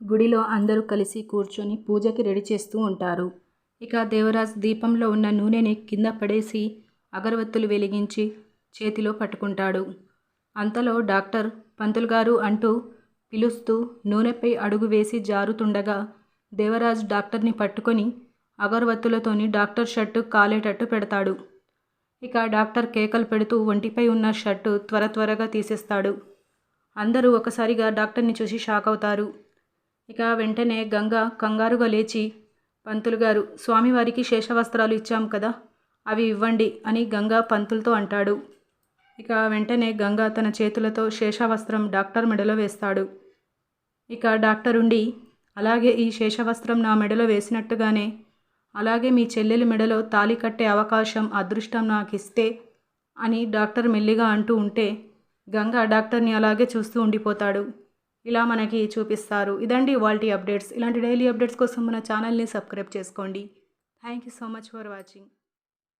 గుడిలో అందరూ కలిసి కూర్చొని పూజకి రెడీ చేస్తూ ఉంటారు. ఇక దేవరాజ్ దీపంలో ఉన్న నూనెని కింద పడేసి అగరవత్తులు వెలిగించి చేతిలో పట్టుకుంటాడు. అంతలో డాక్టర్ పంతులు గారు అంటూ పిలుస్తూ నూనెపై అడుగు వేసి జారుతుండగా దేవరాజ్ డాక్టర్ని పట్టుకొని అగరవత్తులతోని డాక్టర్ షర్టు కాలేటట్టు పెడతాడు. ఇక డాక్టర్ కేకలు పెడుతూ ఒంటిపై ఉన్న షర్టు త్వర త్వరగా తీసేస్తాడు. అందరూ ఒకసారిగా డాక్టర్ని చూసి షాక్ అవుతారు ఇక వెంటనే గంగ కంగారుగా లేచి పంతులు గారు స్వామివారికి శేషవస్త్రాలు ఇచ్చాం కదా అవి ఇవ్వండి అని గంగ పంతులతో అంటాడు. ఇక వెంటనే గంగ తన చేతులతో శేషవస్త్రం డాక్టర్ మెడలో వేస్తాడు. ఇక డాక్టర్ ఉండి అలాగే ఈ శేషవస్త్రం నా మెడలో వేసినట్టుగానే అలాగే మీ చెల్లెలి మెడలో తాళి కట్టే అవకాశం అదృష్టం నాకు ఇస్తే అని డాక్టర్ మెల్లిగా అంటూ ఉంటే గంగ డాక్టర్ని అలాగే చూస్తూ ఉండిపోతాడు. ఇలా మనకి చూపిస్తారు. ఇదండి వాల్టీ అప్డేట్స్. ఇలాంటి డైలీ అప్డేట్స్ కోసం మన ఛానల్ని సబ్స్క్రైబ్ చేసుకోండి. Thank you so much for watching.